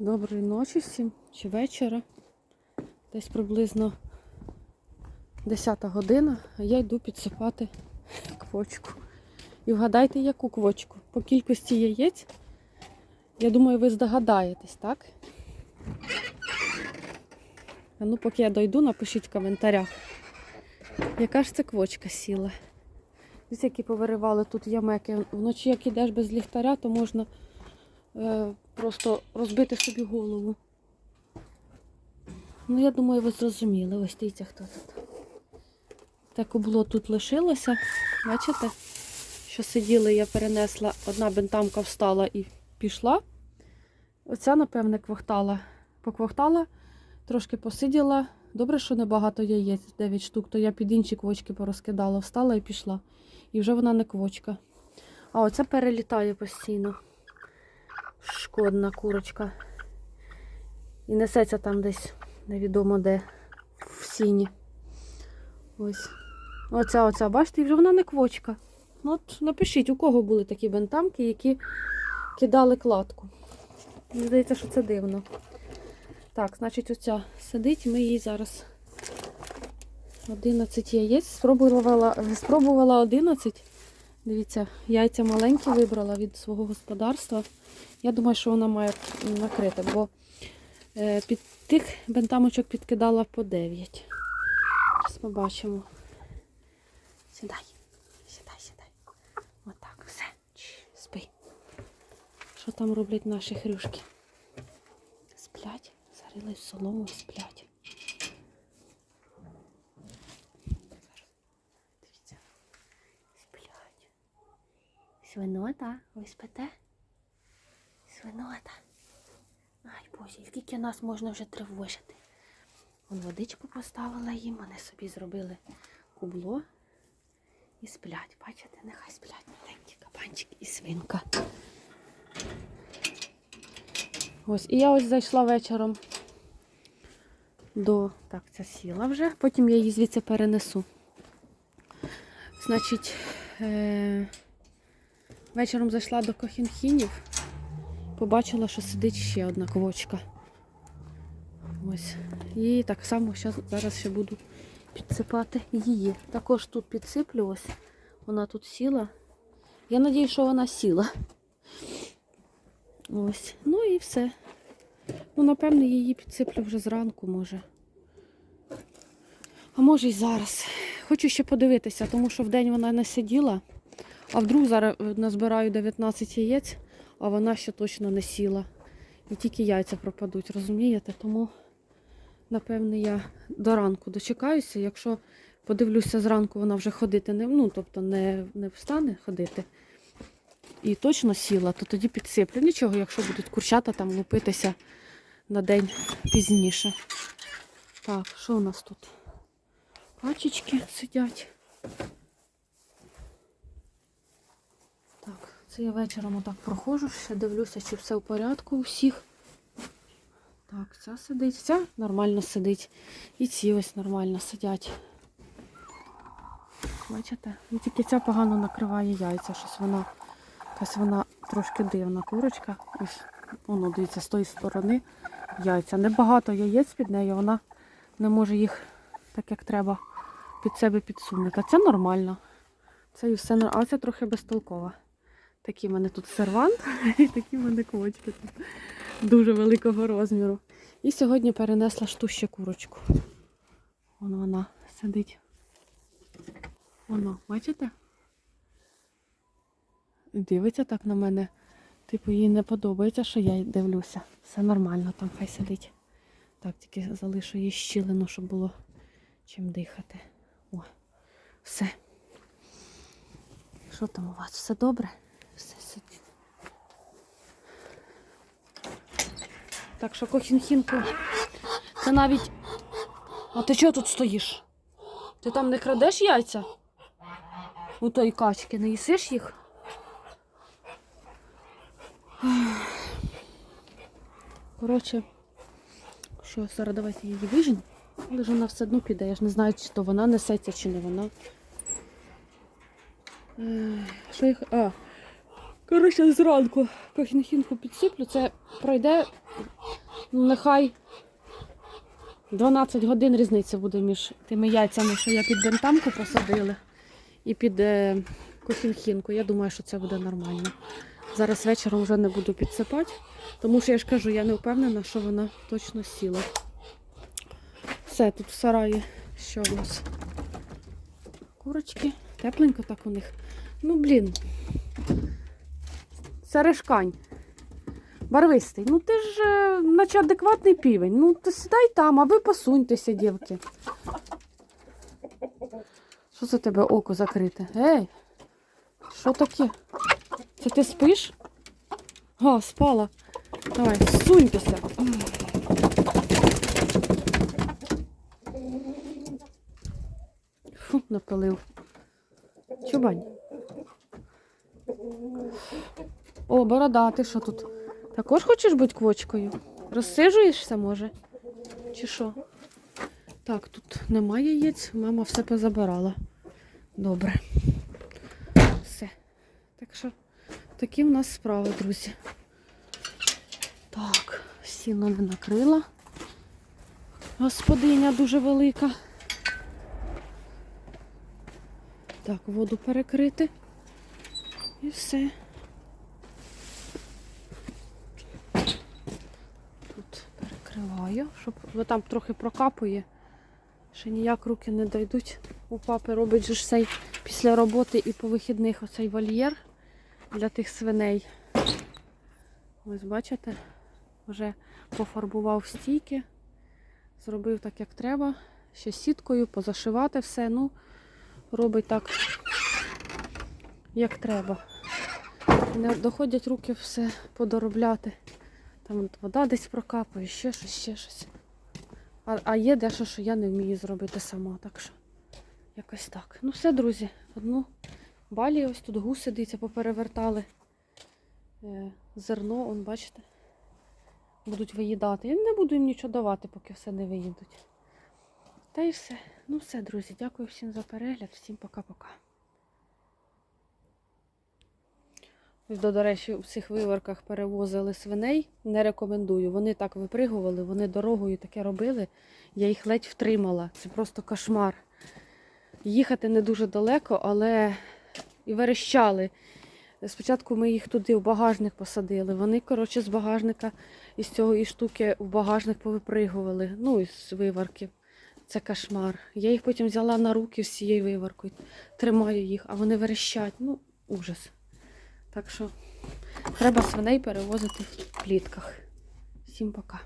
Доброї ночі всім чи вечора. Десь приблизно 10 година, а я йду підсипати квочку. І вгадайте, яку квочку? По кількості яєць. Я думаю, ви здогадаєтесь, так? А ну, поки я дойду, напишіть в коментарях, яка ж це квочка сіла. Ось які повиривали тут ямеки. Вночі, як ідеш без ліхтаря, то можна е, просто розбити собі голову. Ну, я думаю, ви зрозуміли. Ось дивіться, хто тут. Так обло тут лишилося. Бачите? Що сиділи, я перенесла, одна бентамка встала і пішла. Оця, напевне, квохтала. Поквохтала, трошки посиділа. Добре, що небагато яєць, 9 штук, то я під інші квочки порозкидала, встала і пішла. І вже вона не квочка. А оця перелітає постійно. Шкодна курочка. І несеться там десь невідомо де в сіні. Ось. Оця, оця, бачите, і вже вона не квочка. Ну, от напишіть, у кого були такі бентамки, які кидали кладку. Мені здається, що це дивно. Так, значить, оця сидить, ми її зараз 11 яєць. Спробувала, спробувала 11. Дивіться, яйця маленькі вибрала від свого господарства. Я думаю, що вона має накрити, бо е, під тих бентамочок підкидала по 9. Зараз побачимо. Сідай, сідай, сідай. Отак, все. Спи. Що там роблять наші хрюшки? Сплять, зарились в солому сплять. Дивіться. Сплять. Свинота, ви спите? Свинота. Ай, боже, скільки нас можна вже тривожити. Вон водичку поставила їм, вони собі зробили кубло і сплять. Бачите, нехай сплять маленькі кабанчик і свинка. Ось, і я ось зайшла вечором до. Так, ця сіла вже, потім я її звідси перенесу. Значить, е... вечором зайшла до кохінхінів, побачила, що сидить ще одна квочка. Ось. І так само зараз ще буду підсипати її. Також тут підсиплю. Вона тут сіла. Я сподіваюся, що вона сіла. Ось. Ну і все. Ну, напевно, її підсиплю вже зранку, може. А може й зараз. Хочу ще подивитися, тому що вдень вона не сиділа, а вдруг зараз назбираю 19 яєць, а вона ще точно не сіла. І тільки яйця пропадуть, розумієте? Тому, напевне, я до ранку дочекаюся. Якщо подивлюся зранку, вона вже ходити не ну, тобто не, не встане ходити. І точно сіла, то тоді підсиплю. Нічого, якщо будуть курчата там лупитися на день пізніше. Так, що у нас тут? Качечки сидять. Так, це я вечором отак проходжу, ще дивлюся, чи все в порядку у всіх. Так, ця сидить, ця нормально сидить. І ці ось нормально сидять. Бачите? І тільки ця погано накриває яйця, щось вона, якась вона трошки дивна курочка. Ось, воно, дивіться, з тої сторони яйця. Небагато яєць під нею, вона не може їх так, як треба, під себе підсунути. А це нормально. Це і все А це трохи безтолкова. Такі в мене тут сервант і такі в мене квочки тут дуже великого розміру. І сьогодні перенесла ж ту ще курочку. Вон вона сидить. Воно, бачите? Дивиться так на мене. Типу, їй не подобається, що я дивлюся. Все нормально, там хай сидить. Так, тільки залишу їй щілину, щоб було чим дихати. О, все. Що там у вас? Все добре? Так що кохінхінку. Це навіть. А ти чого тут стоїш? Ти там не крадеш яйця? У тої качки, не їсиш їх? Коротше, що зараз давайте її вижень. Але ж вона все одно піде. Я ж не знаю, чи то вона несеться, чи не вона. Е, Що їх. А, Коротше, зранку кохінхінку підсиплю, це пройде, ну, нехай 12 годин різниця буде між тими яйцями, що я під бентамку посадила, і під е, кохінхінку. Я думаю, що це буде нормально. Зараз вечором вже не буду підсипати, тому що я ж кажу, я не впевнена, що вона точно сіла. Все, тут в сараї що в нас? Курочки. Тепленько так у них. Ну, блін. Сережкань. Барвистий. Ну ти ж е, наче адекватний півень. Ну ти сідай там, а ви посуньтеся, дівки. Що за тебе око закрите? Ей, що таке? Це ти спиш? А, спала. Давай, суньтеся. Фу, напилив. Чубань. О, борода, ти що тут? Також хочеш бути квочкою? Розсижуєшся, може? Чи що? Так, тут немає яєць, мама все позабирала. Добре. Все. Так що такі в нас справи, друзі. Так, сіно не накрила. Господиня дуже велика. Так, воду перекрити. І все. Тут перекриваю, щоб бо там трохи прокапує. Ще ніяк руки не дойдуть. У папи робить же ж цей після роботи і по вихідних оцей вольєр для тих свиней. Ось бачите, вже пофарбував стійки, зробив так, як треба. Ще сіткою, позашивати все. Ну, робить так, як треба. Не доходять руки все подоробляти. Там вода десь прокапує, ще щось, ще щось. А, а є дещо, що я не вмію зробити сама. Так що якось так. Ну все, друзі, одну балі ось тут гуси, дивіться, поперевертали. Е, зерно, он, бачите, будуть виїдати. Я не буду їм нічого давати, поки все не виїдуть. Та і все. Ну все, друзі, дякую всім за перегляд. Всім пока-пока. Ось, До, до речі, у цих виварках перевозили свиней. Не рекомендую. Вони так випригували, вони дорогою таке робили. Я їх ледь втримала. Це просто кошмар. Їхати не дуже далеко, але і верещали. Спочатку ми їх туди в багажник посадили. Вони, коротше, з багажника із цього і штуки в багажник повипригували. Ну, із виварків. Це кошмар. Я їх потім взяла на руки з цією виваркою, тримаю їх, а вони верещать. Ну, ужас. Так що треба свиней перевозити в плітках. Всім пока.